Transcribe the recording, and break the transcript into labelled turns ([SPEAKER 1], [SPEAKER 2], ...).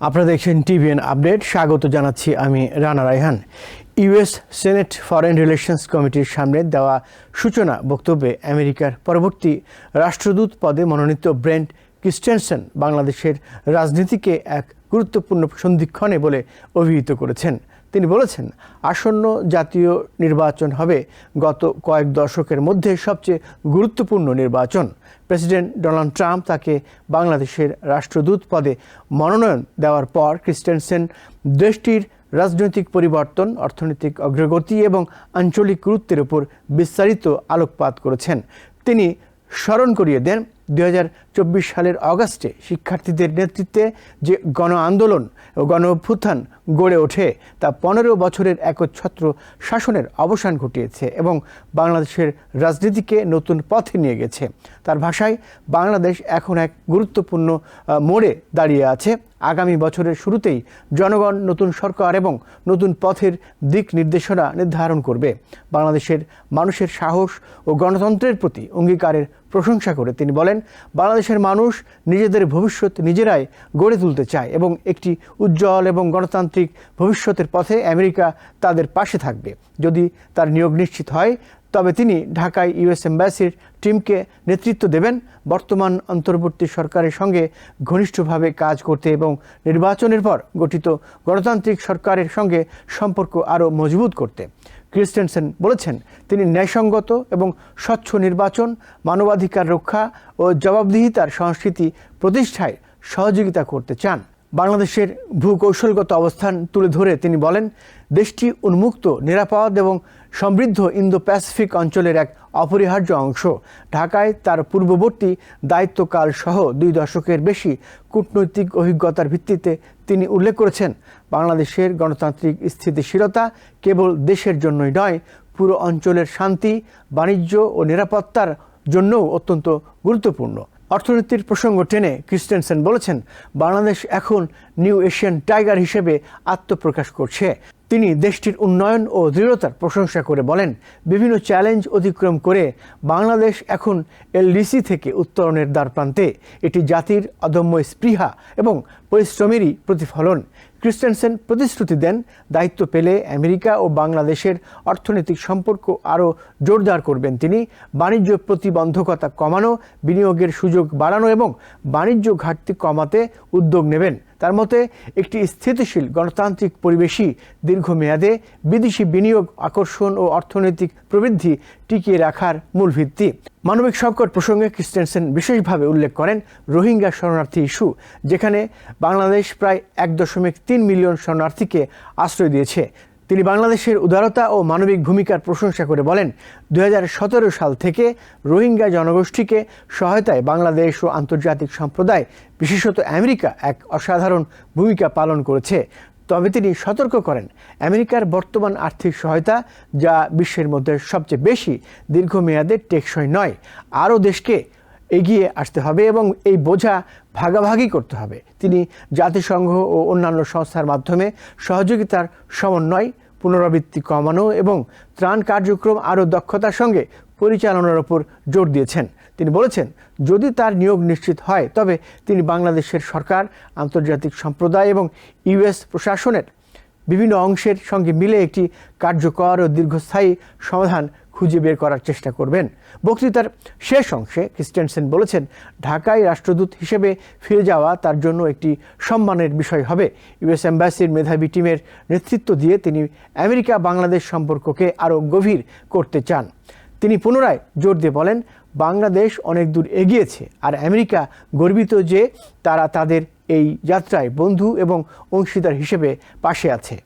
[SPEAKER 1] আপনারা দেখছেন TVN update. স্বাগত জানাচ্ছি আমি Rana Raihan. US Senate foreign relations কমিটির সামনে দেওয়া সূচনা বক্তব্যে আমেরিকার পরবর্তী রাষ্ট্রদূত পদে মনোনীত ব্রেন্ট ক্রিস্টেনসেন বাংলাদেশের রাজনীতিকে এক গুরুত্বপূর্ণ সন্ধিক্ষণে বলে অভিহিত করেছেন। তিনি বলেছেন, আসন্ন জাতীয় নির্বাচন হবে গত কয়েক দশকের মধ্যে সবচেয়ে গুরুত্বপূর্ণ নির্বাচন। প্রেসিডেন্ট ডোনাল্ড ট্রাম্প তাকে বাংলাদেশের রাষ্ট্রদূত পদে মনোনয়ন দেওয়ার পর ক্রিস্টেনসেন দেশটির রাজনৈতিক পরিবর্তন, অর্থনৈতিক অগ্রগতি এবং আঞ্চলিক গুরুত্বের উপর বিস্তারিত আলোকপাত করেছেন। তিনি স্মরণ করিয়ে দেন দুই হাজার চব্বিশ সালের অগাস্টে শিক্ষার্থীদের নেতৃত্বে যে গণ আন্দোলন ও গণ অভ্যুত্থান গড়ে ওঠে, তা পনেরো বছরের একচ্ছত্র শাসনের অবসান ঘটিয়েছে এবং বাংলাদেশের রাজনীতিকে নতুন পথে নিয়ে গেছে। তার ভাষায়, বাংলাদেশ এখন এক গুরুত্বপূর্ণ মোড়ে দাঁড়িয়ে আছে। আগামী বছরের শুরুতেই জনগণ নতুন সরকার এবং নতুন পথের দিক নির্দেশনা নির্ধারণ করবে। বাংলাদেশের মানুষের সাহস ও গণতন্ত্রের প্রতি অঙ্গীকারের প্রশংসা করে তিনি বলেন, বাংলাদেশের মানুষ নিজেদের ভবিষ্যৎ নিজেরাই গড়ে তুলতে চায় এবং একটি উজ্জ্বল এবং গণতান্ত্রিক ভবিষ্যতের পথে আমেরিকা তাদের পাশে থাকবে। যদি তার নিয়োগ নিশ্চিত হয় তবে তিনি ঢাকায় ইউএস এম্বাসির টিমকে নেতৃত্ব দেবেন। বর্তমান অন্তর্বর্তী সরকারের সঙ্গে ঘনিষ্ঠভাবে কাজ করতে এবং নির্বাচনের পর গঠিত গণতান্ত্রিক সরকারের সঙ্গে সম্পর্ক আরও মজবুত করতে। ক্রিস্টেনসেন বলেছেন, তিনি ন্যায়সঙ্গত এবং স্বচ্ছ নির্বাচন, মানবাধিকার রক্ষা ও জবাবদিহিতার সংস্কৃতি প্রতিষ্ঠায় সহযোগিতা করতে চান। বাংলাদেশের ভূকৌশলগত অবস্থান তুলে ধরে তিনি বলেন, দেশটি উন্মুক্ত, নিরাপদ এবং সমৃদ্ধ ইন্দো প্যাসিফিক অঞ্চলের এক অপরিহার্য অংশ। ঢাকায় তার পূর্ববর্তী দায়িত্বকাল সহ দুই দশকের বেশি কূটনৈতিক অভিজ্ঞতার ভিত্তিতে তিনি উল্লেখ করেছেন, বাংলাদেশের গণতান্ত্রিক স্থিতিশীলতা কেবল দেশের জন্যই নয়, পুরো অঞ্চলের শান্তি, বাণিজ্য ও নিরাপত্তার জন্যও অত্যন্ত গুরুত্বপূর্ণ। অর্থনীতির প্রসঙ্গ টেনে ক্রিস্টেনসেন বলেছেন বাংলাদেশ এখন নিউ এশিয়ান টাইগার হিসেবে আত্মপ্রকাশ করছে। তিনি দেশটির উন্নয়ন ও দৃঢ়তার প্রশংসা করে বলেন, বিভিন্ন চ্যালেঞ্জ অতিক্রম করে বাংলাদেশ এখন এলডিসি থেকে উত্তরণের দ্বারপ্রান্তে। এটি জাতির অদম্য স্পৃহা এবং পরিশ্রমেরই প্রতিফলন। ক্রিস্টেনসেন প্রতিশ্রুতি দেন, দায়িত্ব পেলে আমেরিকা ও বাংলাদেশের অর্থনৈতিক সম্পর্ক আরও জোরদার করবেন তিনি। বাণিজ্য প্রতিবন্ধকতা কমানো, বিনিয়োগের সুযোগ বাড়ানো এবং বাণিজ্য ঘাটতি কমাতে উদ্যোগ নেবেন। তার মতে একটি স্থিতিশীল গণতান্ত্রিক পরিবেশই দীর্ঘমেয়াদে বিদেশি বিনিয়োগ, আকর্ষণ ও অর্থনৈতিক প্রবৃদ্ধি টিকিয়ে রাখার মূল ভিত্তি। মানবিক সংকট প্রসঙ্গে ক্রিস্টেনসেন বিশেষভাবে উল্লেখ করেন রোহিঙ্গা শরণার্থী ইস্যু, যেখানে বাংলাদেশ প্রায় এক দশমিক তিন মিলিয়ন শরণার্থীকে আশ্রয় দিয়েছে। তিনি বাংলাদেশের উদারতা ও মানবিক ভূমিকার প্রশংসা করে বলেন দু হাজার সতেরো সাল থেকে রোহিঙ্গা জনগোষ্ঠীকে সহায়তায় বাংলাদেশ ও আন্তর্জাতিক সম্প্রদায়, বিশেষত আমেরিকা, এক অসাধারণ ভূমিকা পালন করেছে। তবে তিনি সতর্ক করেন, আমেরিকার বর্তমান আর্থিক সহায়তা যা বিশ্বের মধ্যে সবচেয়ে বেশি দীর্ঘমেয়াদে টেকসই নয়, আরও দেশকে এগিয়ে আসতে হবে এবং এই বোঝা ভাগাভাগি করতে হবে। তিনি জাতিসংঘ ও অন্যান্য সংস্থার মাধ্যমে সহযোগিতার সমন্বয়, পুনরাবৃত্তি কমানো এবং ত্রাণ কার্যক্রম আরও দক্ষতার সঙ্গে পরিচালনার ওপর জোর দিয়েছেন। তিনি বলেছেন, যদি তার নিয়োগ নিশ্চিত হয়, তবে তিনি বাংলাদেশের সরকার, আন্তর্জাতিক সম্প্রদায় এবং ইউএস প্রশাসনের বিভিন্ন অংশের সঙ্গে মিলে একটি কার্যকর ও দীর্ঘস্থায়ী সমাধান খুঁজে বের করার চেষ্টা করবেন। বক্তৃতার শেষ অংশে ক্রিস্টেনসেন বলেছেন, ঢাকায় রাষ্ট্রদূত হিসেবে ফিরে যাওয়া তার জন্য একটি সম্মানের বিষয় হবে। ইউএস এম্বাসির মেধাবী টিমের নেতৃত্ব দিয়ে তিনি আমেরিকা বাংলাদেশ সম্পর্ককে আরও গভীর করতে চান। তিনি পুনরায় জোর দিয়ে বলেন, বাংলাদেশ অনেক দূর এগিয়েছে আর আমেরিকা গর্বিত যে তারা তাদের এই যাত্রায় বন্ধু এবং অংশীদার হিসেবে পাশে আছে।